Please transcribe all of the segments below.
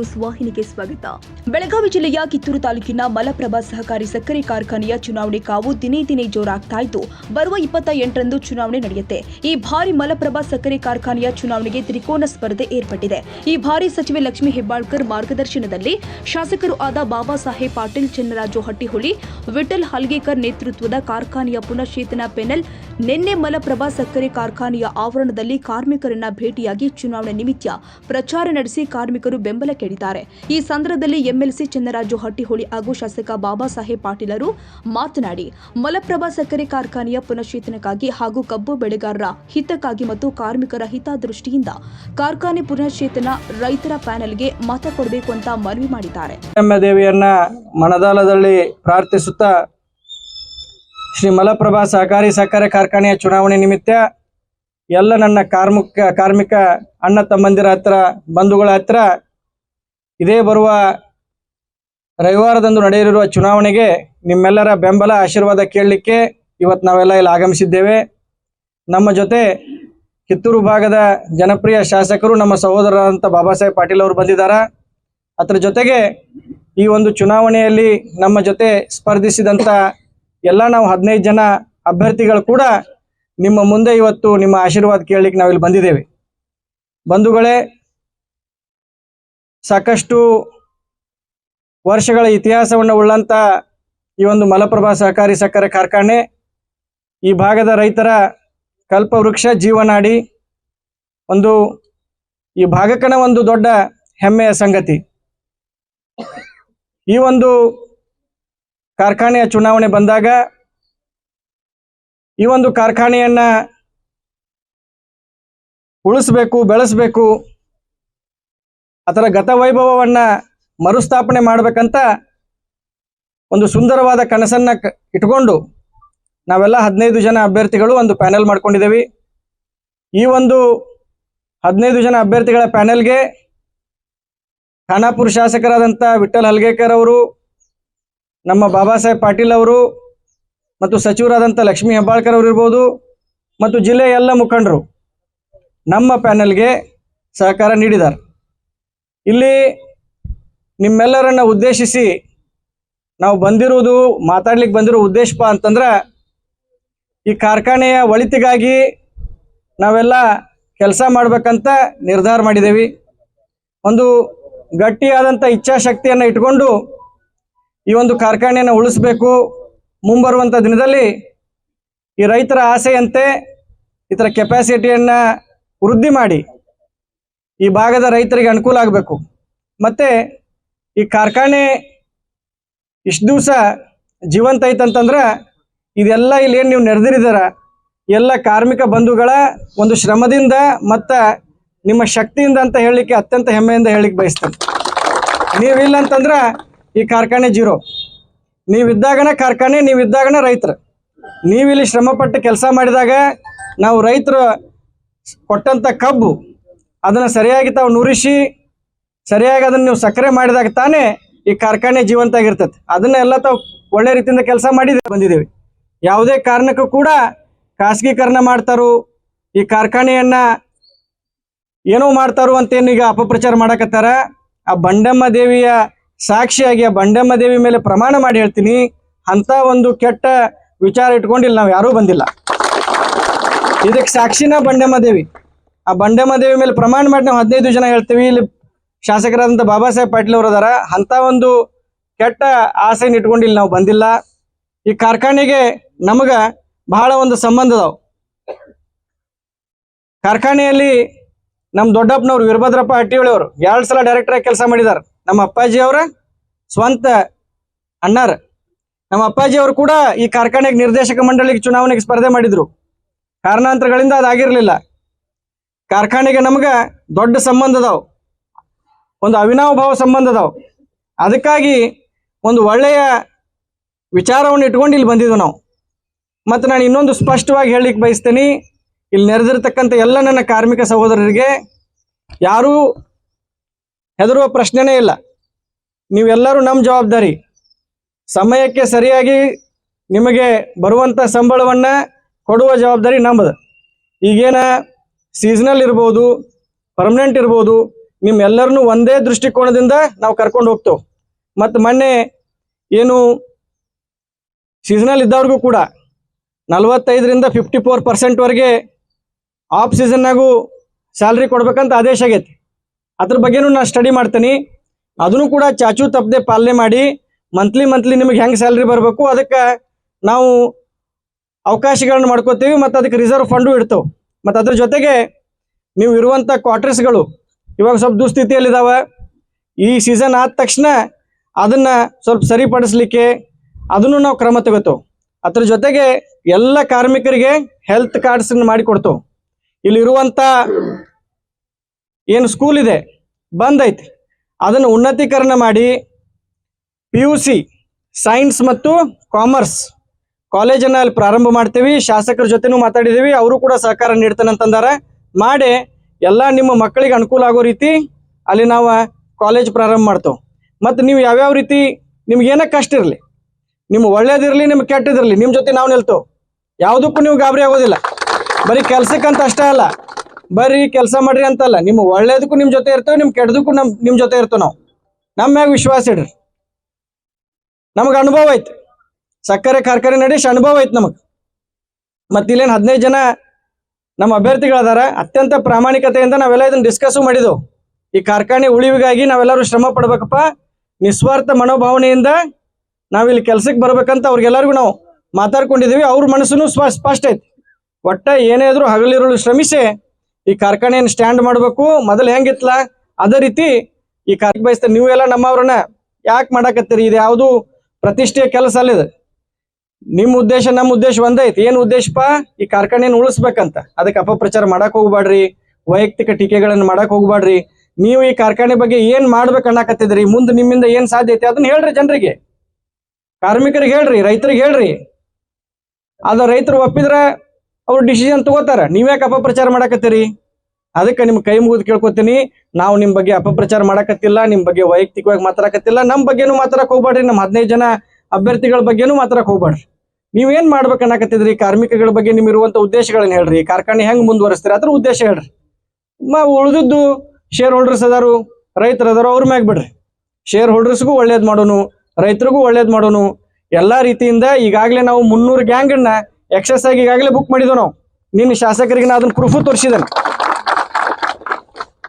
News ವಾಹಿನಿಗೆ ಸ್ವಾಗತ. ಬೆಳಗಾವಿ ಜಿಲ್ಲೆಯ ಕಿತ್ತೂರು ತಾಲೂಕಿನ ಮಲಪ್ರಭಾ ಸಹಕಾರಿ ಸಕ್ಕರೆ ಕಾರ್ಖಾನೆಯ ಚುನಾವಣೆ ಕಾವು ದಿನೇ ದಿನೇ ಜೋರಾಗ್ತಾ ಇದ್ದು, ಬರುವ ಇಪ್ಪತ್ತ ಎಂಟರಂದು ಚುನಾವಣೆ ನಡೆಯುತ್ತೆ. ಈ ಬಾರಿ ಮಲಪ್ರಭಾ ಸಕ್ಕರೆ ಕಾರ್ಖಾನೆಯ ಚುನಾವಣೆಗೆ ತ್ರಿಕೋನ ಸ್ಪರ್ಧೆ ಏರ್ಪಟ್ಟಿದೆ. ಈ ಬಾರಿ ಸಚಿವೆ ಲಕ್ಷ್ಮೀ ಹೆಬ್ಬಾಳ್ಕರ್ ಮಾರ್ಗದರ್ಶನದಲ್ಲಿ ಶಾಸಕರು ಆದ ಬಾಬಾ ಸಾಹೇಬ್ ಪಾಟೀಲ್, ಚನ್ನರಾಜು ಹಟ್ಟಿಹೊಳಿ, ವಿಠಲ್ ಹಲ್ಗೇಕರ್ ನೇತೃತ್ವದ ಕಾರ್ಖಾನೆಯ ಪುನಶ್ಚೇತನ ಪೆನಲ್, ನಿನ್ನೆ ಮಲಪ್ರಭಾ ಸಕ್ಕರೆ ಕಾರ್ಖಾನೆಯ ಆವರಣದಲ್ಲಿ ಕಾರ್ಮಿಕರನ್ನ ಭೇಟಿಯಾಗಿ ಚುನಾವಣೆ ನಿಮಿತ್ತ ಪ್ರಚಾರ ನಡೆಸಿ ಕಾರ್ಮಿಕರು ಬೆಂಬಲ ಕೇಳಿದ್ದಾರೆ ಈ ಸಂದರ್ಭದಲ್ಲಿ ಎಂಎಲ್ಸಿ ಚನ್ನರಾಜು ಹಟ್ಟಿಹೊಳಿ ಹಾಗೂ ಶಾಸಕ ಬಾಬಾ ಸಾಹೇಬ್ ಪಾಟೀಲರು ಮಾತನಾಡಿ, ಮಲಪ್ರಭಾ ಸಕ್ಕರೆ ಕಾರ್ಖಾನೆಯ ಪುನಶ್ಚೇತನಕ್ಕಾಗಿ ಹಾಗೂ ಕಬ್ಬು ಬೆಳೆಗಾರರ ಹಿತಕ್ಕಾಗಿ ಮತ್ತು ಕಾರ್ಮಿಕರ ಹಿತದೃಷ್ಟಿಯಿಂದ ಕಾರ್ಖಾನೆ ಪುನಶ್ಚೇತನ ರೈತರ ಪ್ಯಾನೆಲ್ಗೆ ಮತ ಕೊಡಬೇಕು ಅಂತ ಮನವಿ ಮಾಡಿದ್ದಾರೆ. ಮನದಾಲದಲ್ಲಿ ಪ್ರಾರ್ಥಿಸುತ್ತಾ ಶ್ರೀ ಮಲಪ್ರಭಾ ಸಹಕಾರಿ ಸಕ್ಕರೆ ಕಾರ್ಖಾನೆಯ ಚುನಾವಣೆ ನಿಮಿತ್ತ ಎಲ್ಲ ನನ್ನ ಕಾರ್ಮಿಕ ಕಾರ್ಮಿಕ ಅಣ್ಣ ತಮ್ಮಂದಿರ ಹತ್ರ, ಬಂಧುಗಳ ಹತ್ರ ಇದೇ ಬರುವ ರವಿವಾರದಂದು ನಡೆಯಲಿರುವ ಚುನಾವಣೆಗೆ ನಿಮ್ಮೆಲ್ಲರ ಬೆಂಬಲ, ಆಶೀರ್ವಾದ ಕೇಳಲಿಕ್ಕೆ ಇವತ್ತು ನಾವೆಲ್ಲ ಇಲ್ಲಿ ಆಗಮಿಸಿದ್ದೇವೆ. ನಮ್ಮ ಜೊತೆ ಕಿತ್ತೂರು ಭಾಗದ ಜನಪ್ರಿಯ ಶಾಸಕರು ನಮ್ಮ ಸಹೋದರರಾದಂಥ ಬಾಬಾ ಸಾಹೇಬ್ ಪಾಟೀಲ್ ಅವರು ಬಂದಿದ್ದಾರೆ. ಅದರ ಜೊತೆಗೆ ಈ ಒಂದು ಚುನಾವಣೆಯಲ್ಲಿ ನಮ್ಮ ಜೊತೆ ಸ್ಪರ್ಧಿಸಿದಂಥ ಎಲ್ಲ ನಾವು ಹದಿನೈದು ಜನ ಅಭ್ಯರ್ಥಿಗಳು ಕೂಡ ನಿಮ್ಮ ಮುಂದೆ ಇವತ್ತು ನಿಮ್ಮ ಆಶೀರ್ವಾದ ಕೇಳಲಿಕ್ಕೆ ನಾವಿಲ್ಲಿ ಬಂದಿದ್ದೇವೆ. ಬಂಧುಗಳೇ ಸಾಕಷ್ಟು ವರ್ಷಗಳ ಇತಿಹಾಸವನ್ನು ಉಳ್ಳಂತ ಈ ಒಂದು ಮಲಪ್ರಭಾ ಸಹಕಾರಿ ಸಕ್ಕರೆ ಕಾರ್ಖಾನೆ, ಈ ಭಾಗದ ರೈತರ ಕಲ್ಪವೃಕ್ಷ ಜೀವನಾಡಿ ಒಂದು ಈ ಭಾಗಕ್ಕನ ಒಂದು ದೊಡ್ಡ ಹೆಮ್ಮೆಯ ಸಂಗತಿ. ಈ ಒಂದು ಕಾರ್ಖಾನೆಯ ಚುನಾವಣೆ ಬಂದಾಗ ಈ ಒಂದು ಕಾರ್ಖಾನೆಯನ್ನ ಉಳಿಸ್ಬೇಕು, ಬೆಳೆಸ್ಬೇಕು ಅದರ ಗತವೈಭವವನ್ನು ಮರುಸ್ಥಾಪನೆ ಮಾಡಬೇಕಂತ ಒಂದು ಸುಂದರವಾದ ಕನಸನ್ನು ಇಟ್ಕೊಂಡು ನಾವೆಲ್ಲ ಹದಿನೈದು ಜನ ಅಭ್ಯರ್ಥಿಗಳು ಒಂದು ಪ್ಯಾನೆಲ್ ಮಾಡ್ಕೊಂಡಿದ್ದೇವೆ ಈ ಒಂದು ಹದಿನೈದು ಜನ ಅಭ್ಯರ್ಥಿಗಳ ಪ್ಯಾನೆಲ್ಗೆ ಖಾನಾಪುರ ಶಾಸಕರಾದಂಥ ವಿಠಲ್ ಹಲ್ಗೇಕರ್ ಅವರು, ನಮ್ಮ ಬಾಬಾ ಸಾಹೇಬ್ ಪಾಟೀಲ್ ಅವರು ಮತ್ತು ಸಚಿವರಾದಂಥ ಲಕ್ಷ್ಮೀ ಹೆಬ್ಬಾಳ್ಕರ್ ಅವರು ಇರ್ಬೋದು ಮತ್ತು ಜಿಲ್ಲೆಯ ಎಲ್ಲ ಮುಖಂಡರು ನಮ್ಮ ಪ್ಯಾನೆಲ್ಗೆ ಸಹಕಾರ ನೀಡಿದ್ದಾರೆ. ಇಲ್ಲಿ ನಿಮ್ಮೆಲ್ಲರನ್ನ ಉದ್ದೇಶಿಸಿ ನಾವು ಬಂದಿರುವುದು ಮಾತಾಡ್ಲಿಕ್ಕೆ ಬಂದಿರೋ ಉದ್ದೇಶಪ ಅಂತಂದ್ರೆ ಈ ಕಾರ್ಖಾನೆಯ ಒಳಿತಿಗಾಗಿ ನಾವೆಲ್ಲ ಕೆಲಸ ಮಾಡಬೇಕಂತ ನಿರ್ಧಾರ ಮಾಡಿದ್ದೇವೆ ಒಂದು ಗಟ್ಟಿಯಾದಂಥ ಇಚ್ಛಾಶಕ್ತಿಯನ್ನು ಇಟ್ಕೊಂಡು ಈ ಒಂದು ಕಾರ್ಖಾನೆಯನ್ನು ಉಳಿಸ್ಬೇಕು. ಮುಂಬರುವಂಥ ದಿನದಲ್ಲಿ ಈ ರೈತರ ಆಸೆಯಂತೆ ಇದರ ಕೆಪಾಸಿಟಿಯನ್ನು ವೃದ್ಧಿ ಮಾಡಿ ಈ ಭಾಗದ ರೈತರಿಗೆ ಅನುಕೂಲ ಆಗಬೇಕು. ಮತ್ತೆ ಈ ಕಾರ್ಖಾನೆ ಇಷ್ಟು ದಿವಸ ಜೀವಂತ ಐತಂತಂದ್ರೆ ಇದೆಲ್ಲ ಇಲ್ಲಿ ಏನು ನೀವು ನೆರೆದಿರಿದಾರ? ಎಲ್ಲ ಕಾರ್ಮಿಕ ಬಂಧುಗಳ ಒಂದು ಶ್ರಮದಿಂದ ಮತ್ತು ನಿಮ್ಮ ಶಕ್ತಿಯಿಂದ ಅಂತ ಹೇಳಲಿಕ್ಕೆ ಅತ್ಯಂತ ಹೆಮ್ಮೆಯಿಂದ ಹೇಳಲಿಕ್ಕೆ ಬಯಸ್ತೇನೆ. ನೀವಿಲ್ಲ ಅಂತಂದ್ರೆ ಈ ಕಾರ್ಖಾನೆ ಜೀರೋ. ನೀವಿದ್ದಾಗನ ಕಾರ್ಖಾನೆ, ನೀವಿದ್ದಾಗನ ರೈತರು. ನೀವಿಲ್ಲಿ ಶ್ರಮಪಟ್ಟು ಕೆಲಸ ಮಾಡಿದಾಗ ನಾವು ರೈತರು ಕೊಟ್ಟಂಥ ಕಬ್ಬು ಅದನ್ನು ಸರಿಯಾಗಿ ತಾವು ನುರಿಸಿ ಸರಿಯಾಗಿ ಅದನ್ನು ನೀವು ಸಕ್ಕರೆ ಮಾಡಿದಾಗ ತಾನೇ ಈ ಕಾರ್ಖಾನೆ ಜೀವಂತ ಆಗಿರ್ತದೆ ಅದನ್ನ ಎಲ್ಲ ತಾವು ಒಳ್ಳೆ ರೀತಿಯಿಂದ ಕೆಲಸ ಮಾಡಿ ಬಂದಿದ್ದೇವೆ. ಯಾವುದೇ ಕಾರಣಕ್ಕೂ ಕೂಡ ಖಾಸಗೀಕರಣ ಮಾಡ್ತಾರೋ, ಈ ಕಾರ್ಖಾನೆಯನ್ನ ಏನೋ ಮಾಡ್ತಾರೋ ಅಂತ ಈಗ ಅಪಪ್ರಚಾರ ಮಾಡಕತ್ತಾರ? ಆ ಬಂಡಮ್ಮ ದೇವಿಯ ಸಾಕ್ಷಿಯಾಗಿ ಆ ಬಂಡಮ್ಮ ದೇವಿ ಮೇಲೆ ಪ್ರಮಾಣ ಮಾಡಿ ಹೇಳ್ತೀನಿ. ಅಂತ ಒಂದು ಕೆಟ್ಟ ವಿಚಾರ ಇಟ್ಕೊಂಡಿಲ್ಲ, ನಾವು ಯಾರೂ ಬಂದಿಲ್ಲ. ಇದಕ್ಕೆ ಸಾಕ್ಷಿನ ಬಂಡಮ್ಮ ದೇವಿ. ಆ ಬಂಡಮ್ಮ ದೇವಿ ಮೇಲೆ ಪ್ರಮಾಣ ಮಾಡಿ ನಾವು ಹದಿನೈದು ಜನ ಹೇಳ್ತೀವಿ. ಇಲ್ಲಿ ಶಾಸಕರಾದಂಥ ಬಾಬಾ ಸಾಹೇಬ್ ಪಾಟೀಲ್ ಅವರು ಅದಾರ. ಅಂತ ಒಂದು ಕೆಟ್ಟ ಆಸೆನ ಇಟ್ಕೊಂಡು ಇಲ್ಲಿ ನಾವು ಬಂದಿಲ್ಲ. ಈ ಕಾರ್ಖಾನೆಗೆ ನಮಗ ಬಹಳ ಒಂದು ಸಂಬಂಧ ಅದಾವ. ಕಾರ್ಖಾನೆಯಲ್ಲಿ ನಮ್ಮ ದೊಡ್ಡಪ್ಪನವ್ರು ವೀರಭದ್ರಪ್ಪ ಹಟ್ಟಿಹೊಳಿ ಅವರು ಎರಡು ಸಲ ಡೈರೆಕ್ಟರ್ ಆಗಿ ಕೆಲಸ ಮಾಡಿದ್ದಾರೆ ನಮ್ಮ ಅಪ್ಪಾಜಿ ಅವರ ಸ್ವಂತ ಅಣ್ಣಾರ. ನಮ್ಮ ಅಪ್ಪಾಜಿ ಅವರು ಕೂಡ ಈ ಕಾರ್ಖಾನೆಗೆ ನಿರ್ದೇಶಕ ಮಂಡಳಿಗೆ ಚುನಾವಣೆಗೆ ಸ್ಪರ್ಧೆ ಮಾಡಿದ್ರು. ಕಾರಣಾಂತರಗಳಿಂದ ಅದಾಗಿರ್ಲಿಲ್ಲ. ಕಾರ್ಖಾನೆಗೆ ನಮ್ಗೆ ದೊಡ್ಡ ಸಂಬಂಧ ಅದಾವ. ಒಂದು ಅವಿನಾವಭಾವ ಸಂಬಂಧ ಅದಾವ. ಅದಕ್ಕಾಗಿ ಒಂದು ಒಳ್ಳೆಯ ವಿಚಾರವನ್ನು ಇಟ್ಕೊಂಡು ಇಲ್ಲಿ ಬಂದಿದ್ವು ನಾವು. ಮತ್ತು ನಾನು ಇನ್ನೊಂದು ಸ್ಪಷ್ಟವಾಗಿ ಹೇಳಲಿಕ್ಕೆ ಬಯಸ್ತೇನೆ, ಇಲ್ಲಿ ನೆರೆದಿರ್ತಕ್ಕಂಥ ಎಲ್ಲ ನನ್ನ ಕಾರ್ಮಿಕ ಸಹೋದರರಿಗೆ ಯಾರೂ ಹೆದರುವ ಪ್ರಶ್ನೆನೇ ಇಲ್ಲ. ನೀವೆಲ್ಲರೂ ನಮ್ಮ ಜವಾಬ್ದಾರಿ. ಸಮಯಕ್ಕೆ ಸರಿಯಾಗಿ ನಿಮಗೆ ಬರುವಂಥ ಸಂಬಳವನ್ನು ಕೊಡುವ ಜವಾಬ್ದಾರಿ ನಮ್ಮದು ಈಗೇನ ಸೀಸನಲ್ ಇರ್ಬೋದು ಪರ್ಮನೆಂಟ್ ಇರ್ಬೋದು, ನಿಮ್ಮೆಲ್ಲರನ್ನೂ ಒಂದೇ ದೃಷ್ಟಿಕೋನದಿಂದ ನಾವು ಕರ್ಕೊಂಡು ಹೋಗ್ತೇವೆ. ಮತ್ತು ಮೊನ್ನೆ ಏನು ಸೀಸನಲ್ ಇದ್ದವ್ರಿಗೂ ಕೂಡ ನಲವತ್ತೈದರಿಂದ ಫಿಫ್ಟಿ ಫೋರ್ ಪರ್ಸೆಂಟ್ವರೆಗೆ ಆಫ್ ಸೀಸನ್ನಾಗೂ ಸ್ಯಾಲ್ರಿ ಕೊಡ್ಬೇಕಂತ ಆದೇಶ ಆಗೈತಿ. ಅದ್ರ ಬಗ್ಗೆನೂ ನಾನು ಸ್ಟಡಿ ಮಾಡ್ತೀನಿ. ಅದನ್ನು ಕೂಡ ಚಾಚು ತಪ್ಪದೆ ಪಾಲನೆ ಮಾಡಿ ಮಂತ್ಲಿ ಮಂತ್ಲಿ ನಿಮಗೆ ಹೆಂಗೆ ಸ್ಯಾಲ್ರಿ ಬರಬೇಕು ಅದಕ್ಕೆ ನಾವು ಅವಕಾಶಗಳನ್ನು ಮಾಡ್ಕೋತೀವಿ ಮತ್ತು ಅದಕ್ಕೆ ರಿಸರ್ವ್ ಫಂಡು ಇಡ್ತೇವೆ. ಮತ್ತು ಅದ್ರ ಜೊತೆಗೆ ನೀವು ಇರುವಂಥ ಕ್ವಾರ್ಟರ್ಸ್ಗಳು ಇವಾಗ ಸ್ವಲ್ಪ ದುಸ್ಥಿತಿಯಲ್ಲಿದ್ದಾವೆ ಈ ಸೀಸನ್ ಆದ ತಕ್ಷಣ ಅದನ್ನು ಸ್ವಲ್ಪ ಸರಿಪಡಿಸ್ಲಿಕ್ಕೆ ಅದನ್ನು ನಾವು ಕ್ರಮ ತಗೋತೇವೆ ಅದ್ರ ಜೊತೆಗೆ ಎಲ್ಲ ಕಾರ್ಮಿಕರಿಗೆ ಹೆಲ್ತ್ ಕಾರ್ಡ್ಸನ್ನು ಮಾಡಿಕೊಡ್ತೇವೆ ಇಲ್ಲಿರುವಂಥ ಏನು ಸ್ಕೂಲ್ ಇದೆ ಬಂದ್ ಐತಿ ಅದನ್ನು ಉನ್ನತೀಕರಣ ಮಾಡಿ ಪಿ ಯು ಸಿ ಸೈನ್ಸ್ ಮತ್ತು ಕಾಮರ್ಸ್ ಕಾಲೇಜನ್ನು ಅಲ್ಲಿ ಪ್ರಾರಂಭ ಮಾಡ್ತೀವಿ, ಶಾಸಕರ ಜೊತೆನೂ ಮಾತಾಡಿದೀವಿ, ಅವರು ಕೂಡ ಸಹಕಾರ ನೀಡ್ತಾನೆ ಅಂತಂದಾರ. ಮಾಡಿ ಎಲ್ಲ ನಿಮ್ಮ ಮಕ್ಕಳಿಗೆ ಅನುಕೂಲ ಆಗೋ ರೀತಿ ಅಲ್ಲಿ ನಾವು ಕಾಲೇಜ್ ಪ್ರಾರಂಭ ಮಾಡ್ತೇವೆ. ಮತ್ತು ನೀವು ಯಾವ್ಯಾವ ರೀತಿ ನಿಮ್ಗೆ ಏನ ಕಷ್ಟ ಇರಲಿ ನಿಮ್ಮ ಒಳ್ಳೇದಿರಲಿ ನಿಮ್ಗೆ ಕೆಟ್ಟದಿರಲಿ ನಿಮ್ಮ ಜೊತೆ ನಾವು ನಿಲ್ತೇವೆ. ಯಾವುದಕ್ಕೂ ನೀವು ಗಾಬರಿ ಆಗೋದಿಲ್ಲ. ಬರೀ ಕೆಲ್ಸಕ್ಕಂತ ಅಷ್ಟೇ ಅಲ್ಲ, ಬರೀ ಕೆಲಸ ಮಾಡ್ರಿ ಅಂತಲ್ಲ ನಿಮ್ಮ ಒಳ್ಳೇದಕ್ಕೂ ನಿಮ್ಮ ಜೊತೆ ಇರ್ತೇವೆ ನಿಮ್ಮ ಕೆಟ್ಟದಕ್ಕೂ ನಮ್ ನಿಮ್ಮ ಜೊತೆ ಇರ್ತೇವೆ ನಾವು. ನಮ್ಮ ಮ್ಯಾಗ ವಿಶ್ವಾಸ ಇಡ್ರಿ. ನಮಗೆ ಅನುಭವ ಐತಿ. ಸಕ್ಕರೆ ಕಾರ್ಖಾನೆ ನಡೆಸಿ ಅನುಭವ ಐತ್ ನಮಗೆ. ಮತ್ತೆ ಇಲ್ಲೇನು ಹದಿನೈದು ಜನ ನಮ್ಮ ಅಭ್ಯರ್ಥಿಗಳಾದಾರ, ಅತ್ಯಂತ ಪ್ರಾಮಾಣಿಕತೆಯಿಂದ ನಾವೆಲ್ಲ ಇದನ್ನ ಡಿಸ್ಕಸ್ ಮಾಡಿದೆವು. ಈ ಕಾರ್ಖಾನೆ ಉಳಿವಿಗಾಗಿ ನಾವೆಲ್ಲರೂ ಶ್ರಮ ಪಡ್ಬೇಕಪ್ಪ. ನಿಸ್ವಾರ್ಥ ಮನೋಭಾವನೆಯಿಂದ ನಾವಿಲ್ಲಿ ಕೆಲ್ಸಕ್ಕೆ ಬರ್ಬೇಕಂತ ಅವ್ರಿಗೆಲ್ಲರಿಗೂ ನಾವು ಮಾತಾಡ್ಕೊಂಡಿದ್ದೀವಿ ಅವ್ರ ಮನಸ್ಸು ಸ್ವ ಸ್ಪಷ್ಟ ಐತಿ. ಒಟ್ಟ ಏನೇ ಇದ್ರು ಹಗಲಿರುಳು ಶ್ರಮಿಸಿ ಈ ಕಾರ್ಖಾನೆಯನ್ನು ಸ್ಟ್ಯಾಂಡ್ ಮಾಡಬೇಕು. ಮೊದಲು ಹೆಂಗಿತ್ಲ? ಅದೇ ರೀತಿ ಈ ಕಾರ್ಖಾನೆ ಬಯಸ್ತಾರೆ ಎಲ್ಲ ನಮ್ಮವ್ರನ್ನ ಯಾಕೆ ಮಾಡಾಕತ್ತೀರಿ? ಇದು ಯಾವುದು ಪ್ರತಿಷ್ಠೆಯ ಕೆಲಸ ಅಲ್ಲ ನಿಮ್ಮ ಉದ್ದೇಶ, ನಮ್ಮ ಉದ್ದೇಶ ಒಂದೇ ಐತಿ. ಏನು ಉದ್ದೇಶಪ್ಪ ಈ ಕಾರ್ಖಾನೆಯನ್ನು ಉಳಿಸ್ಬೇಕಂತ. ಅದಕ್ಕೆ ಅಪಪ್ರಚಾರ ಮಾಡಕ್ ಹೋಗ್ಬೇಡ್ರಿ ವೈಯಕ್ತಿಕ ಟೀಕೆಗಳನ್ನ ಮಾಡಕ್ ಹೋಗ್ಬೇಡ್ರಿ ನೀವು ಈ ಕಾರ್ಖಾನೆ ಬಗ್ಗೆ ಏನ್ ಮಾಡ್ಬೇಕು ಅನ್ನಕತ್ತಿದ್ರಿ? ಮುಂದೆ ನಿಮ್ಮಿಂದ ಏನ್ ಸಾಧ್ಯ ಐತಿ? ಅದನ್ನ ಹೇಳ್ರಿ ಜನರಿಗೆ. ಕಾರ್ಮಿಕರಿಗೆ ಹೇಳ್ರಿ, ರೈತರಿಗೆ ಹೇಳ್ರಿ. ಅದ ರೈತರು ಒಪ್ಪಿದ್ರೆ ಅವ್ರು ಡಿಸಿಷನ್ ತಗೋತಾರ. ನೀವ್ಯಾಕೆ ಅಪಪ್ರಚಾರ ಮಾಡಕತ್ತೀರಿ? ಅದಕ್ಕೆ ನಿಮ್ ಕೈ ಮುಗಿದು ಕೇಳ್ಕೊತೀನಿ. ನಾವು ನಿಮ್ ಬಗ್ಗೆ ಅಪಪ್ರಚಾರ ಮಾಡಕತ್ತಿಲ್ಲ. ನಿಮ್ ಬಗ್ಗೆ ವೈಯಕ್ತಿಕವಾಗಿ ಮಾತಾಡಕತ್ತಿಲ್ಲ. ನಮ್ ಬಗ್ಗೆನೂ ಮಾತಾಡಕ್ ಹೋಗ್ಬೇಡ್ರಿ ನಮ್ಮ ಹದಿನೈದು ಜನ ಅಭ್ಯರ್ಥಿಗಳ ಬಗ್ಗೆನೂ ಮಾತಾಡಕ್ ಹೋಗ್ಬೇಡ್ರಿ ನೀವೇನ್ ಮಾಡ್ಬೇಕು ಅನ್ನಕತ್ತಿದ್ರಿ? ಕಾರ್ಮಿಕಗಳ ಬಗ್ಗೆ ನಿಮ್ ಇರುವಂತ ಉದ್ದೇಶಗಳನ್ನ ಹೇಳ್ರಿ. ಕಾರ್ಖಾನೆ ಹೆಂಗ್ ಮುಂದುವರಿಸ್ತೀರಿ? ಅದ್ರ ಉದ್ದೇಶ ಹೇಳ್ರಿ. ಮ, ಉಳಿದಿದ್ದು ಶೇರ್ ಹೋಲ್ಡರ್ಸ್ ಅದಾರು, ರೈತರ ಅದಾರು, ಅವ್ರ ಮ್ಯಾಗ ಬಿಡ್ರಿ. ಶೇರ್ ಹೋಲ್ಡರ್ಸ್ಗೂ ಒಳ್ಳೇದ್ ಮಾಡೋನು, ರೈತರಿಗೂ ಒಳ್ಳೇದ್ ಮಾಡೋನು. ಎಲ್ಲಾ ರೀತಿಯಿಂದ ಈಗಾಗಲೇ ನಾವು ಮುನ್ನೂರು ಗ್ಯಾಂಗನ್ನ ಎಕ್ಸಸ್ ಆಗಿ ಈಗಾಗಲೇ ಬುಕ್ ಮಾಡಿದ್ವು ನಾವು. ನಿನ್ನ ಶಾಸಕರಿಗೆ ನಾ ಅದನ್ನ ಪ್ರೂಫು ತೋರಿಸಿದ್ದೇನೆ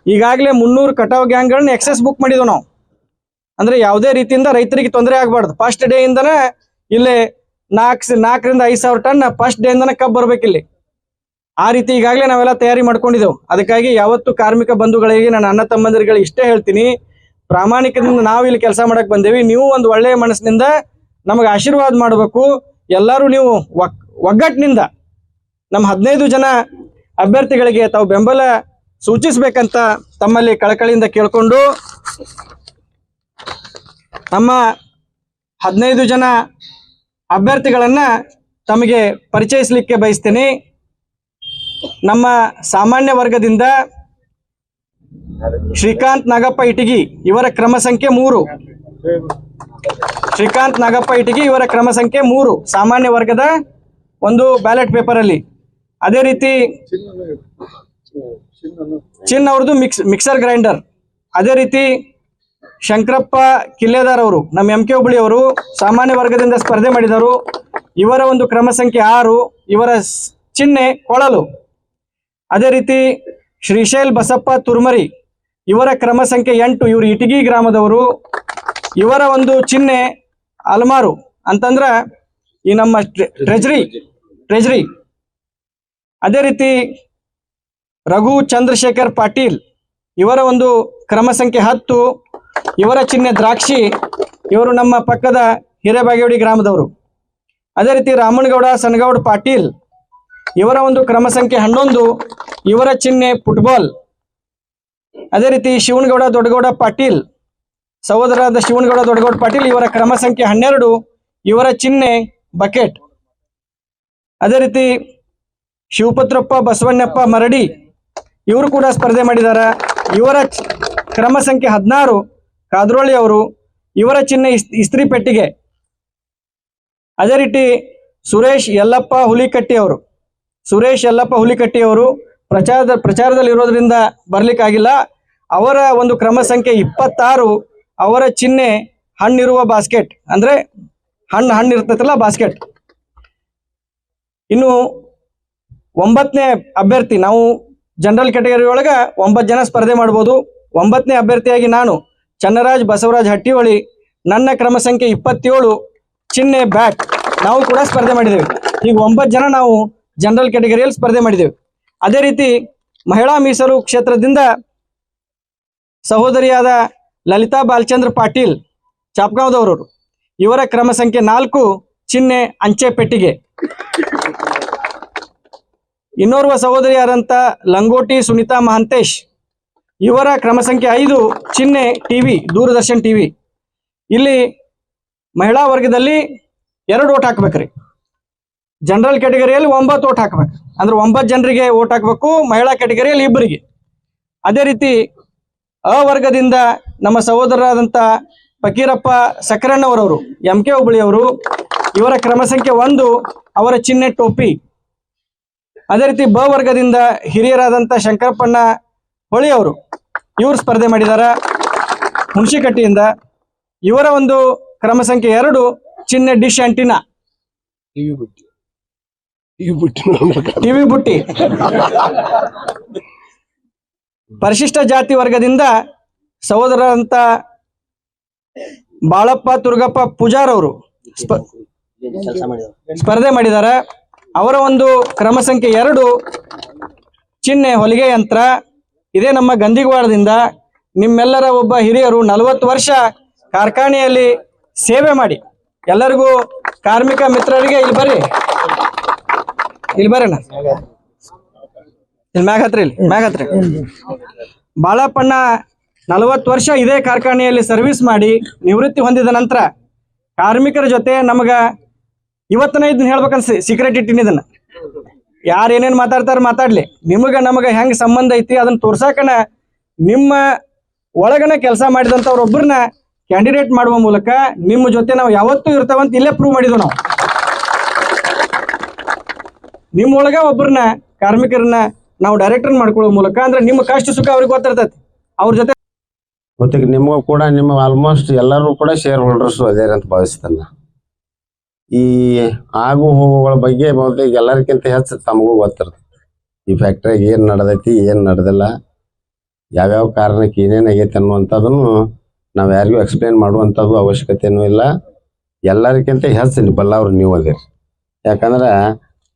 ಈಗಾಗಲೇ ಮುನ್ನೂರು ಕಟಾವ್ ಗ್ಯಾಂಗ್ಗಳನ್ನ ಎಕ್ಸಸ್ ಬುಕ್ ಮಾಡಿದ್ವು ನಾವು. ಅಂದ್ರೆ ಯಾವುದೇ ರೀತಿಯಿಂದ ರೈತರಿಗೆ ತೊಂದರೆ ಆಗಬಾರ್ದು. ಫಸ್ಟ್ ಡೇ ಇಂದನೇ ಇಲ್ಲಿ ನಾಲ್ಕು ನಾಲ್ಕರಿಂದ ಐದು ಸಾವಿರ ಟನ್ ಫಸ್ಟ್ ಡೇ ಇಂದನ ಕಬ್ಬು ಬರ್ಬೇಕಿಲ್ಲಿ ಆ ರೀತಿ ಈಗಾಗಲೇ ನಾವೆಲ್ಲ ತಯಾರಿ ಮಾಡ್ಕೊಂಡಿದ್ದೆವು ಅದಕ್ಕಾಗಿ ಯಾವತ್ತು ಕಾರ್ಮಿಕ ಬಂಧುಗಳಿಗೆ, ನನ್ನ ಅಣ್ಣ ತಮ್ಮಂದಿರುಗಳಿಗೆ ಇಷ್ಟೇ ಹೇಳ್ತೀನಿ. ಪ್ರಾಮಾಣಿಕದಿಂದ ನಾವು ಇಲ್ಲಿ ಕೆಲಸ ಮಾಡಕ್ ಬಂದೇವಿ. ನೀವು ಒಂದು ಒಳ್ಳೆಯ ಮನಸ್ಸಿನಿಂದ ನಮಗೆ ಆಶೀರ್ವಾದ ಮಾಡಬೇಕು. ಎಲ್ಲರೂ ನೀವು ಒಗ್ ಒಗ್ಗಟ್ಟಿನಿಂದ ನಮ್ಮ ಹದಿನೈದು ಜನ ಅಭ್ಯರ್ಥಿಗಳಿಗೆ ತಾವು ಬೆಂಬಲ ಸೂಚಿಸಬೇಕಂತ ತಮ್ಮಲ್ಲಿ ಕಳಕಳಿಯಿಂದ ಕೇಳಿಕೊಂಡು ನಮ್ಮ ಹದಿನೈದು ಜನ ಅಭ್ಯರ್ಥಿಗಳನ್ನ ತಮಗೆ ಪರಿಚಯಿಸಲಿಕ್ಕೆ ಬಯಸ್ತೀನಿ. ನಮ್ಮ ಸಾಮಾನ್ಯ ವರ್ಗದಿಂದ ಶ್ರೀಕಾಂತ್ ನಾಗಪ್ಪ ಇಟಗಿ ಇವರ ಕ್ರಮ ಸಂಖ್ಯೆ ಮೂರು. ಶ್ರೀಕಾಂತ್ ನಾಗಪ್ಪ ಇಟಗಿ ಇವರ ಕ್ರಮ ಸಂಖ್ಯೆ ಮೂರು. ಸಾಮಾನ್ಯ ವರ್ಗದ ಒಂದು ಬ್ಯಾಲೆಟ್ ಪೇಪರ್ ಅಲ್ಲಿ. ಅದೇ ರೀತಿ ಚಿನ್ ಅವ್ರದ್ದು ಮಿಕ್ಸ್, ಮಿಕ್ಸರ್ ಗ್ರೈಂಡರ್. ಅದೇ ರೀತಿ ಶಂಕರಪ್ಪ ಕಿಲ್ಲೆದಾರ್ ಅವರು, ನಮ್ಮ ಎಂ ಕೆ ಹುಬ್ಳಿ ಅವರು ಸಾಮಾನ್ಯ ವರ್ಗದಿಂದ ಸ್ಪರ್ಧೆ ಮಾಡಿದರು. ಇವರ ಒಂದು ಕ್ರಮ ಸಂಖ್ಯೆ ಆರು, ಇವರ ಚಿಹ್ನೆ ಕೊಳಲು. ಅದೇ ರೀತಿ ಶ್ರೀಶೈಲ್ ಬಸಪ್ಪ ತುರ್ಮರಿ, ಇವರ ಕ್ರಮ ಸಂಖ್ಯೆ ಎಂಟು, ಇವರು ಇಟಗಿ ಗ್ರಾಮದವರು. ಇವರ ಒಂದು ಚಿಹ್ನೆ ಅಲ್ಮಾರು ಅಂತಂದ್ರೆ ಈ ನಮ್ಮ ಟ್ರೆ- ಟ್ರೆಜರಿ ಟ್ರೆಜರಿ. ಅದೇ ರೀತಿ ರಘು ಚಂದ್ರಶೇಖರ್ ಪಾಟೀಲ್, ಇವರ ಒಂದು ಕ್ರಮ ಸಂಖ್ಯೆ ಹತ್ತು ಇವರ ಚಿಹ್ನೆ ದ್ರಾಕ್ಷಿ, ಇವರು ನಮ್ಮ ಪಕ್ಕದ ಹಿರೇಬಾಗೇವಡಿ ಗ್ರಾಮದವರು. ಅದೇ ರೀತಿ ರಾಮನಗೌಡ ಸನಗೌಡ ಪಾಟೀಲ್, ಇವರ ಒಂದು ಕ್ರಮ ಸಂಖ್ಯೆ ಹನ್ನೊಂದು, ಇವರ ಚಿಹ್ನೆ ಫುಟ್ಬಾಲ್ ಅದೇ ರೀತಿ ಶಿವನಗೌಡ, ದೊಡ್ಡಗೌಡ, ಪಾಟೀಲ್ ಸಹೋದರಾದ ಶಿವನಗೌಡ, ದೊಡ್ಡಗೌಡ, ಪಾಟೀಲ್, ಇವರ ಕ್ರಮ ಸಂಖ್ಯೆ ಹನ್ನೆರಡು, ಇವರ ಚಿಹ್ನೆ ಬಕೆಟ್. ಅದೇ ರೀತಿ ಶಿವಪತ್ರಪ್ಪ, ಬಸವಣ್ಣಪ್ಪ, ಮರಡಿ, ಇವರು ಕೂಡ ಸ್ಪರ್ಧೆ ಮಾಡಿದ್ದಾರೆ ಇವರ ಕ್ರಮ ಸಂಖ್ಯೆ ಹದಿನಾರು ಕಾದ್ರೋಳಿ ಅವರು ಇವರ ಚಿಹ್ನೆ ಇಸ್- ಇಸ್ತ್ರಿ ಪೆಟ್ಟಿಗೆ. ಅದೇ ರೀತಿ ಸುರೇಶ್ ಯಲ್ಲಪ್ಪ ಹುಲಿಕಟ್ಟಿ ಅವರು. ಸುರೇಶ್ ಯಲ್ಲಪ್ಪ ಹುಲಿಕಟ್ಟಿ ಅವರು ಪ್ರಚಾರದ ಪ್ರಚಾರದಲ್ಲಿ ಇರೋದ್ರಿಂದ ಬರ್ಲಿಕ್ಕಾಗಿಲ್ಲ. ಅವರ ಒಂದು ಕ್ರಮ ಸಂಖ್ಯೆ ಇಪ್ಪತ್ತಾರು, ಅವರ ಚಿಹ್ನೆ ಹಣ್ಣಿರುವ ಬಾಸ್ಕೆಟ್. ಅಂದ್ರೆ ಹಣ್ಣು ಹಣ್ಣು ಇರ್ತೈತಲ್ಲ ಬಾಸ್ಕೆಟ್. ಇನ್ನು ಒಂಬತ್ತನೇ ಅಭ್ಯರ್ಥಿ, ನಾವು ಜನರಲ್ ಕ್ಯಾಟಗರಿ ಒಳಗ ಒಂಬತ್ತು ಜನ ಸ್ಪರ್ಧೆ ಮಾಡ್ಬೋದು. ಒಂಬತ್ತನೇ ಅಭ್ಯರ್ಥಿಯಾಗಿ ನಾನು ಚನ್ನರಾಜ್ ಬಸವರಾಜ್ ಹಟ್ಟಿಹೊಳಿ, ನನ್ನ ಕ್ರಮ ಸಂಖ್ಯೆ ಇಪ್ಪತ್ತೇಳು ಚಿಹ್ನೆ ಬ್ಯಾಟ್. ನಾವು ಕೂಡ ಸ್ಪರ್ಧೆ ಮಾಡಿದ್ದೇವೆ. ಈಗ ಒಂಬತ್ತು ಜನ ನಾವು ಜನರಲ್ ಕ್ಯಾಟಗರಿಯಲ್ಲಿ ಸ್ಪರ್ಧೆ ಮಾಡಿದ್ದೇವೆ. ಅದೇ ರೀತಿ ಮಹಿಳಾ ಮೀಸಲು ಕ್ಷೇತ್ರದಿಂದ ಸಹೋದರಿಯಾದ ಲಲಿತಾ ಬಾಲಚಂದ್ರ ಪಾಟೀಲ್ ಚಾಪ್ಗಾಂವ್ದವರು ಇವರ ಕ್ರಮ ಸಂಖ್ಯೆ ನಾಲ್ಕು ಚಿಹ್ನೆ ಅಂಚೆ ಪೆಟ್ಟಿಗೆ. ಇನ್ನೋರ್ವ ಸಹೋದರಿಯಾದಂಥ ಲಂಗೋಟಿ ಸುನಿತಾ ಮಹಾಂತೇಶ್ ಇವರ ಕ್ರಮ ಸಂಖ್ಯೆ ಐದು ಚಿಹ್ನೆ ಟಿವಿ ದೂರದರ್ಶನ್ ಟಿವಿ ಇಲ್ಲಿ ಮಹಿಳಾ ವರ್ಗದಲ್ಲಿ ಎರಡು ಓಟ್ ಹಾಕ್ಬೇಕ್ರಿ. ಜನರಲ್ ಕ್ಯಾಟಗರಿಯಲ್ಲಿ ಒಂಬತ್ತು ಓಟ್ ಹಾಕ್ಬೇಕು. ಅಂದ್ರೆ ಒಂಬತ್ತು ಜನರಿಗೆ ಓಟ್ ಹಾಕ್ಬೇಕು, ಮಹಿಳಾ ಕ್ಯಾಟಗರಿಯಲ್ಲಿ ಇಬ್ಬರಿಗೆ. ಅದೇ ರೀತಿ ಅ ವರ್ಗದಿಂದ ನಮ್ಮ ಸಹೋದರರಾದಂಥ ಫಕೀರಪ್ಪ ಸಕ್ಕರಣ್ಣವರವರು, ಎಂ ಕೆ ಹುಬ್ಬಳ್ಳಿಯವರು ಇವರ ಕ್ರಮ ಸಂಖ್ಯೆ ಒಂದು, ಅವರ ಚಿಹ್ನೆ ಟೋಪಿ. ಅದೇ ರೀತಿ ಬ ವರ್ಗದಿಂದ ಹಿರಿಯರಾದಂಥ ಶಂಕರಪ್ಪಣ್ಣ ಹೊಳಿ ಅವರು ಇವರು ಸ್ಪರ್ಧೆ ಮಾಡಿದ್ದಾರೆ ಹುಣಸಿಕಟ್ಟಿಯಿಂದ ಇವರ ಒಂದು ಕ್ರಮ ಸಂಖ್ಯೆ ಎರಡು ಚಿನ್ನೆ ಡಿಶ್ ಆಂಟಿನ. ಟಿವಿ ಬುಟ್ಟಿ. ಟಿವಿ ಬುಟ್ಟಿ ಟಿವಿ ಬುಟ್ಟಿ. ಪರಿಶಿಷ್ಟ ಜಾತಿ ವರ್ಗದಿಂದ ಸಹೋದರಂತ ಬಾಳಪ್ಪ ತುರ್ಗಪ್ಪ ಪೂಜಾರ್ ಅವರು ಸ್ಪ- ಸ್ಪರ್ಧೆ ಮಾಡಿದ್ದಾರೆ ಅವರ ಒಂದು ಕ್ರಮ ಸಂಖ್ಯೆ ಎರಡು ಚಿಹ್ನೆ ಹೊಲಿಗೆ ಯಂತ್ರ. ಇದೇ ನಮ್ಮ ಗಂದಿಗವಾಡದಿಂದ ನಿಮ್ಮೆಲ್ಲರ ಒಬ್ಬ ಹಿರಿಯರು ನಲವತ್ತು ವರ್ಷ ಕಾರ್ಖಾನೆಯಲ್ಲಿ ಸೇವೆ ಮಾಡಿ. ಎಲ್ಲರಿಗೂ ಕಾರ್ಮಿಕ ಮಿತ್ರರಿಗೆ ಇಲ್ಲಿ ಬರ್ರಿ. ಇಲ್ಲಿ ಬರೋಣ ಇಲ್ಲಿ ಮ್ಯಾಗ ಹತ್ರ ಇಲ್ಲಿ, ಮ್ಯಾಗ ಹತ್ರ. ಬಾಳಪ್ಪಣ್ಣ ನಲವತ್ತು ವರ್ಷ ಇದೇ ಕಾರ್ಖಾನೆಯಲ್ಲಿ ಸರ್ವಿಸ್ ಮಾಡಿ ನಿವೃತ್ತಿ ಹೊಂದಿದ ನಂತರ ಕಾರ್ಮಿಕರ ಜೊತೆ ನಮಗ ಇವತ್ತನ ಇದನ್ನ ಹೇಳ್ಬೇಕನ್ಸಿ ಸೀಕ್ರೆಟ್ ಇಟ್ಟಿನ ಇದನ್ನ. ಯಾರು ಏನೇನ್ ಮಾತಾಡ್ತಾರ ಮಾತಾಡ್ಲಿ. ನಿಮಗ ನಮಗ ಹೆಂಗ್ ಸಂಬಂಧ ಐತಿ ಅದನ್ನ ತೋರ್ಸಾಕನ ನಿಮ್ಮ ಒಳಗನ ಕೆಲಸ ಮಾಡಿದಂಥವ್ರೊಬ್ಬರನ್ನ ಕ್ಯಾಂಡಿಡೇಟ್ ಮಾಡುವ ಮೂಲಕ ನಿಮ್ಮ ಜೊತೆ ನಾವು ಯಾವತ್ತೂ ಇರ್ತಾವಂತ ಇಲ್ಲೇ ಪ್ರೂವ್ ಮಾಡಿದ್ವು ನಾವು. ನಿಮ್ಮೊಳಗ ಒಬ್ಬರನ್ನ ಕಾರ್ಮಿಕರನ್ನ ನಾವು ಡೈರೆಕ್ಟರ್ ಮಾಡ್ಕೊಳ್ಳೋ ಮೂಲಕ ಅಂದ್ರೆ ನಿಮ್ಮ ಕಷ್ಟ ಸುಖ ಅವ್ರಿಗೆ ಗೊತ್ತಿರ್ತೈತಿ. ಅವ್ರ ಜೊತೆ ಗೊತ್ತಿಗೆ ನಿಮಗೂ ಕೂಡ ನಿಮ್ಮ ಆಲ್ಮೋಸ್ಟ್ ಎಲ್ಲರೂ ಕೂಡ ಶೇರ್ ಹೋಲ್ಡರ್ಸ್ ಅದೇ ಅಂತ ಭಾವಿಸ್ತಾನೆ. ಈ ಆಗು ಹೋಗುಗಳ ಬಗ್ಗೆ ಬಹುತೇಕ ಎಲ್ಲರಿಗಿಂತ ಹೆಚ್ಚು ತಮಗೂ ಗೊತ್ತಿರ್ತದೆ. ಈ ಫ್ಯಾಕ್ಟ್ರಿಯಾಗ ಏನು ನಡೆದೈತಿ, ಏನು ನಡೆದಿಲ್ಲ, ಯಾವ್ಯಾವ ಕಾರಣಕ್ಕೆ ಏನೇನು ಆಗೈತೆ ಅನ್ನುವಂಥದ್ದನ್ನು ನಾವು ಯಾರಿಗೂ ಎಕ್ಸ್ಪ್ಲೇನ್ ಮಾಡುವಂಥದ್ದು ಅವಶ್ಯಕತೆನೂ ಇಲ್ಲ. ಎಲ್ಲರಿಗಿಂತ ಹೆಚ್ಚು ಬಲ್ಲವ್ರು ನೀವು ಅದಿರಿ. ಯಾಕಂದ್ರೆ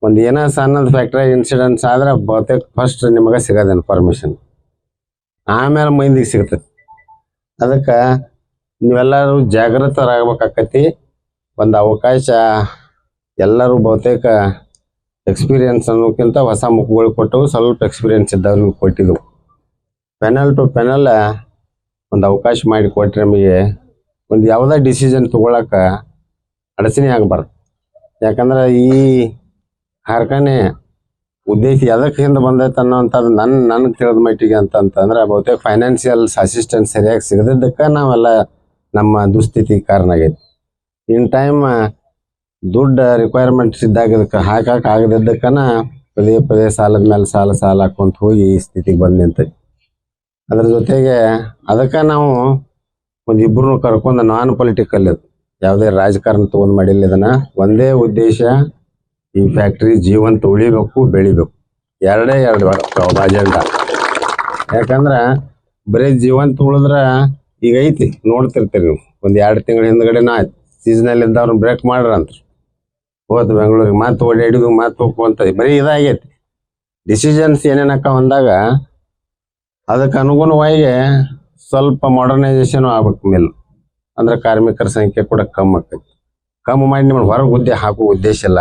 ಒಂದು ಏನೋ ಸಣ್ಣದ ಫ್ಯಾಕ್ಟ್ರಿ ಇನ್ಸಿಡೆಂಟ್ಸ್ ಆದ್ರೆ ಬಹುತೇಕ ಫಸ್ಟ್ ನಿಮಗೆ ಸಿಗೋದು ಇನ್ಫಾರ್ಮೇಷನ್ ಆಮೇಲೆ ಮೈಂದಿಗೆ ಸಿಗ್ತದೆ. ಅದಕ್ಕೆ ನೀವೆಲ್ಲರೂ ಜಾಗೃತರಾಗಬೇಕಾಕತಿ ಒಂದು ಅವಕಾಶ ಎಲ್ಲರೂ ಬಹುತೇಕ ಎಕ್ಸ್ಪೀರಿಯನ್ಸ್ ಅನ್ನೋಕ್ಕಿಂತ ಹೊಸ ಮುಖಗಳು ಕೊಟ್ಟವು. ಸ್ವಲ್ಪ ಎಕ್ಸ್ಪೀರಿಯನ್ಸ್ ಇದ್ದವನು ಕೊಟ್ಟಿದ್ದವು. ಪೆನಲ್ ಟು ಪೆನಲ್ ಒಂದು ಅವಕಾಶ ಮಾಡಿ ಕೊಟ್ಟರೆ ನಮಗೆ ಒಂದು ಯಾವುದೇ ಡಿಸಿಷನ್ ತೊಗೊಳಕ್ಕೆ ಅಡಚಣೆ ಆಗಬಾರ್ದು. ಯಾಕಂದ್ರೆ ಈ ಕಾರ್ಖಾನೆ ಉದ್ದೇಶ ಹಿಂದೆ ಬಂದೈತೆ ಅನ್ನೋಂಥದ್ದು ನನ್ನ ನನಗೆ ತಿಳಿದ ಮಟ್ಟಿಗೆ ಅಂತಂತಂದ್ರೆ ಬಹುತೇಕ ಫೈನಾನ್ಷಿಯಲ್ಸ್ ಅಸಿಸ್ಟೆನ್ಸ್ ಸರಿಯಾಗಿ ಸಿಗದಿದ್ದಕ್ಕೆ ನಾವೆಲ್ಲ ನಮ್ಮ ದುಸ್ಥಿತಿ ಕಾರಣ ಆಗೈತಿ. ಇನ್ ಟೈಮ್ ದುಡ್ಡು ರಿಕ್ವೈರ್ಮೆಂಟ್ಸ್ ಇದ್ದಾಗ ಇದಕ್ಕೆ ಹಾಕಕ್ಕೆ ಆಗದಿದ್ದಕ್ಕನ ಪದೇ ಪದೇ ಸಾಲದ ಮೇಲೆ ಸಾಲ ಸಾಲ ಹಾಕೊಂತ ಹೋಗಿ ಈ ಸ್ಥಿತಿಗೆ ಬಂದು ನಿಂತೈತಿ ಅದ್ರ ಜೊತೆಗೆ ಅದಕ್ಕೆ ನಾವು ಒಂದು ಇಬ್ಬರನ್ನು ಕರ್ಕೊಂಡು ನಾನ್ ಪೊಲಿಟಿಕಲ್ ಇದು ಯಾವುದೇ ರಾಜಕಾರಣ ತಗೊಂಡು ಮಾಡಿಲ್ಲ ಇದನ್ನ. ಒಂದೇ ಉದ್ದೇಶ, ಈ ಫ್ಯಾಕ್ಟ್ರಿ ಜೀವಂತ ಉಳಿಬೇಕು, ಬೆಳಿಬೇಕು. ಎರಡೇ ಎರಡು ಅಜೆಂಡ ಯಾಕಂದ್ರೆ ಬರೀ ಜೀವಂತ ಉಳಿದ್ರ ಈಗ ಐತಿ, ನೋಡ್ತಿರ್ತೀರಿ ನೀವು. ಒಂದು ಎರಡು ತಿಂಗಳ ಹಿಂದ್ಗಡೆನ ಆಯ್ತು. ಸೀಸನಲ್ಲಿ ಅವ್ರನ್ನ ಬ್ರೇಕ್ ಮಾಡ್ರಂತ ಹೋದ್ ಬೆಂಗಳೂರಿಗೆ ಮತ್ತೆ ಓಡಾಡಿದು ಮತ್ತೆ ಹೋಗ್ಕೊಂತ ಬರೀ ಇದಾಗೈತಿ. ಡಿಸಿಷನ್ಸ್ ಏನೇನಕ್ಕ ಅಂದಾಗ ಅದಕ್ಕೆ ಅನುಗುಣವಾಗಿ ಸ್ವಲ್ಪ ಮಾಡರ್ನೈಸೇಷನ್ ಆಗ್ಬೇಕು ಮಿಲ್. ಅಂದ್ರೆ ಕಾರ್ಮಿಕರ ಸಂಖ್ಯೆ ಕೂಡ ಕಮ್ಮಿ ಆಗ್ತೈತಿ ಕಮ್ಮಿ ಮಾಡಿ ನಿಮ್ಮ ಹೊರಗೆ ಹುದ್ದೆ ಹಾಕೋ ಉದ್ದೇಶ ಇಲ್ಲ.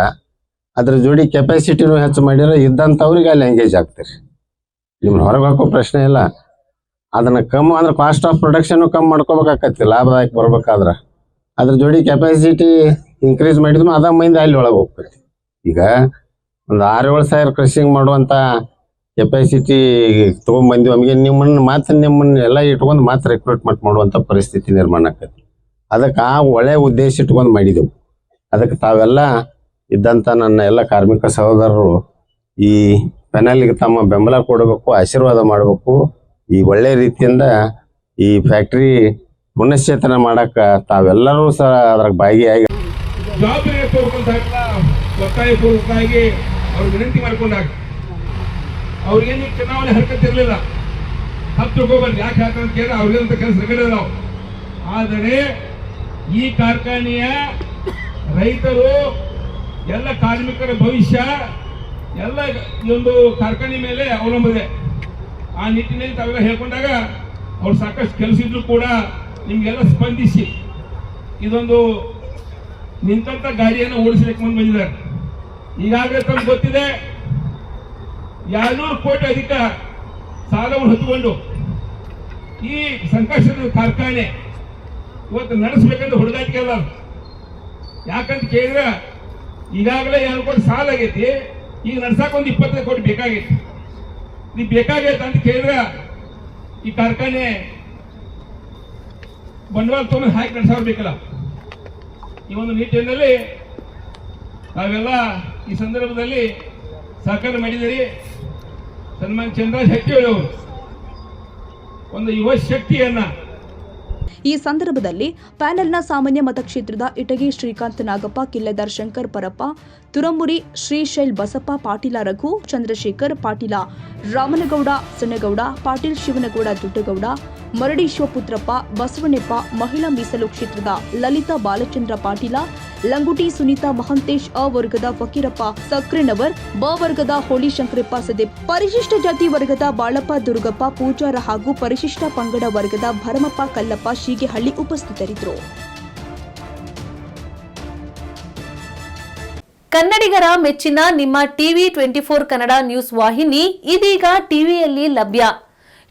ಅದ್ರ ಜೋಡಿ ಕೆಪಾಸಿಟಿನೂ ಹೆಚ್ಚು ಮಾಡಿದ್ರೆ ಇದ್ದಂಥವ್ರಿಗೆ ಅಲ್ಲಿ ಎಂಗೇಜ್ ಆಗ್ತೀರಿ. ನಿಮ್ಮ ಹೊರಗೆ ಹಾಕೋ ಪ್ರಶ್ನೆ ಇಲ್ಲ. ಅದನ್ನ ಕಮ್ಮಿ ಅಂದ್ರೆ ಕಾಸ್ಟ್ ಆಫ್ ಪ್ರೊಡಕ್ಷನ್ ಕಮ್ಮಿ ಮಾಡ್ಕೋಬೇಕಾಕತಿ. ಲಾಭದಾಯಕ ಬರ್ಬೇಕಾದ್ರೆ. ಅದ್ರ ಜೋಡಿ ಕೆಪಾಸಿಟಿ ಇನ್ಕ್ರೀಸ್ ಮಾಡಿದ್ರು ಅದ ಮೈಂದ ಅಲ್ಲಿ ಒಳಗೆ ಹೋಗ್ತೈತಿ ಈಗ ಒಂದು ಆರು ಏಳು ಸಾವಿರ ಕ್ರಷಿಂಗ್ ಮಾಡುವಂತ ಕೆಪಾಸಿಟಿ ತೊಗೊಂಬಂದಿವಿ. ನಮಗೆ ನಿಮ್ಮನ್ನ ಮಾತ್ರ ನಿಮ್ಮನ್ನ ಎಲ್ಲ ಇಟ್ಕೊಂಡು ಮಾತ್ರ ರಿಕ್ರೂಟ್ಮೆಂಟ್ ಮಾಡುವಂತ ಪರಿಸ್ಥಿತಿ ನಿರ್ಮಾಣ ಆಕೈತಿ. ಅದಕ್ಕೆ ಆ ಒಳ್ಳೆ ಉದ್ದೇಶ ಇಟ್ಕೊಂಡು ಮಾಡಿದೆವು. ಅದಕ್ಕೆ ತಾವೆಲ್ಲ ಇದ್ದಂಥ ನನ್ನ ಎಲ್ಲ ಕಾರ್ಮಿಕ ಸಹೋದರರು ಈ ಪೆನಲ್ಗೆ ತಮ್ಮ ಬೆಂಬಲ ಕೊಡಬೇಕು, ಆಶೀರ್ವಾದ ಮಾಡಬೇಕು. ಈ ಒಳ್ಳೆ ರೀತಿಯಿಂದ ಈ ಫ್ಯಾಕ್ಟ್ರಿ ಪುನಶ್ಚೇತನ ಮಾಡಕ್ಕ ತಾವೆಲ್ಲರೂ ಸಹ ಅದ್ರ ಭಾಗಿಯಾಗಿ ಒತ್ತಾಯಪೂರ್ವಕವಾಗಿ ಅವ್ರು ವಿನಂತಿ ಮಾಡ್ಕೊಂಡಾಗ ಅವ್ರಿಗೇನು ಚುನಾವಣೆ ಹರಕತ್ತಿರಲಿಲ್ಲ ಹತ್ತು ರೂಪಾಯಿ ಯಾಕೆ ಹಾಕಂತ ಕೇಳಿದ್ರೆ ಅವ್ರಿಗಂತ ಕೆಲಸ ನಾವು. ಆದರೆ ಈ ಕಾರ್ಖಾನೆಯ ರೈತರು, ಎಲ್ಲ ಕಾರ್ಮಿಕರ ಭವಿಷ್ಯ, ಎಲ್ಲ ಈ ಒಂದು ಕಾರ್ಖಾನೆ ಮೇಲೆ ಅವಲಂಬಿದೆ ಆ ನಿಟ್ಟಿನಲ್ಲಿ ತಾವೆಲ್ಲ ಹೇಳ್ಕೊಂಡಾಗ ಅವ್ರು ಸಾಕಷ್ಟು ಕೆಲಸ ಇದ್ರು ಕೂಡ ನಿಮಗೆಲ್ಲ ಸ್ಪಂದಿಸಿ. ಇದೊಂದು ನಿಂತಂತ ಗಾಡಿಯನ್ನು ಓಡಿಸ್ಲಿಕ್ಕೆ ಮುಂದೆ ಬಂದಿದ್ದಾರೆ. ಈಗಾಗಲೇ ತಮ್ಗೆ ಗೊತ್ತಿದೆ ಎರಡ್ನೂರು ಕೋಟಿ ಅಧಿಕ ಸಾಲವನ್ನು ಹೊತ್ತುಕೊಂಡು ಈ ಸಂಕಷ್ಟದ ಕಾರ್ಖಾನೆ ಇವತ್ತು ನಡೆಸಬೇಕಂತ ಹುಡುಗಾಟಿಕೆ ಅಲ್ಲ. ಯಾಕಂತ ಕೇಳಿದ್ರೆ ಈಗಾಗಲೇ ಎರಡು ಕೋಟಿ ಸಾಲ ಆಗೈತಿ, ಈಗ ನಡ್ಸಕ್ಕೆ ಒಂದು ಇಪ್ಪತ್ತೈದು ಕೋಟಿ ಬೇಕಾಗೈತಿ. ನೀವು ಬೇಕಾಗೈತೆ ಅಂತ ಕೇಳಿದ್ರೆ ಈ ಕಾರ್ಖಾನೆ ಬಂಡವಾಳ ತೊಗೊಂಡು ಹಾಕಿ ನಡ್ಸೋರು ಬೇಕಲ್ಲ? ಈ ಒಂದು ನಿಟ್ಟಿನಲ್ಲಿ ನಾವೆಲ್ಲ ಈ ಸಂದರ್ಭದಲ್ಲಿ ಸಹಕಾರ ಮಾಡಿದಿರಿ ಸನ್ಮಾನ್ ಶೆಟ್ಟಿ ಹೇಳೋದು ಒಂದು ಯುವ ಶಕ್ತಿಯನ್ನ ಈ ಸಂದರ್ಭದಲ್ಲಿ ಪ್ಯಾನೆಲ್ನ ಸಾಮಾನ್ಯ ಮತಕ್ಷೇತ್ರದ ಇಟಗಿ ಶ್ರೀಕಾಂತ್ ನಾಗಪ್ಪ, ಕಿಲ್ಲೆದಾರ್ ಶಂಕರ್ ಪರಪ್ಪ, ತುರಮುರಿ ಶ್ರೀಶೈಲ್ ಬಸಪ್ಪ, ಪಾಟೀಲ ರಘು, ಚಂದ್ರಶೇಖರ್ ಪಾಟೀಲ, ರಾಮನಗೌಡ, ಸಣ್ಣಗೌಡ, ಪಾಟೀಲ್ ಶಿವನಗೌಡ, ದುಡ್ಡಗೌಡ, ಮರಡಿ ಶಿವಪುತ್ರಪ್ಪ, ಬಸವಣ್ಣಪ್ಪ, ಮಹಿಳಾ ಮೀಸಲು ಕ್ಷೇತ್ರದ ಲಲಿತಾ ಬಾಲಚಂದ್ರ ಪಾಟೀಲ ಲಂಗುಟಿ ಸುನೀತಾ ಮಹಂತೇಶ್, ಅ ವರ್ಗದ ಫಕೀರಪ್ಪ ಸಕ್ರೆನವರ್, ಬ ವರ್ಗದ ಹೋಳಿ ಶಂಕರಪ್ಪ ಸದೀಪ್. ಪರಿಶಿಷ್ಟ ಜಾತಿ ವರ್ಗದ ಬಾಳಪ್ಪ, ದುರ್ಗಪ್ಪ, ಪೂಜಾರ ಹಾಗೂ ಪರಿಶಿಷ್ಟ ಪಂಗಡ ವರ್ಗದ ಭರಮಪ್ಪ, ಕಲ್ಲಪ್ಪ, ಶೀಗೆಹಳ್ಳಿ ಉಪಸ್ಥಿತರಿದ್ದರು. ಕನ್ನಡಿಗರ ಮೆಚ್ಚಿನ ನಿಮ್ಮ TV twenty four Kannada news ವಾಹಿನಿ ಇದೀಗ ಟಿವಿಯಲ್ಲಿ ಲಭ್ಯ.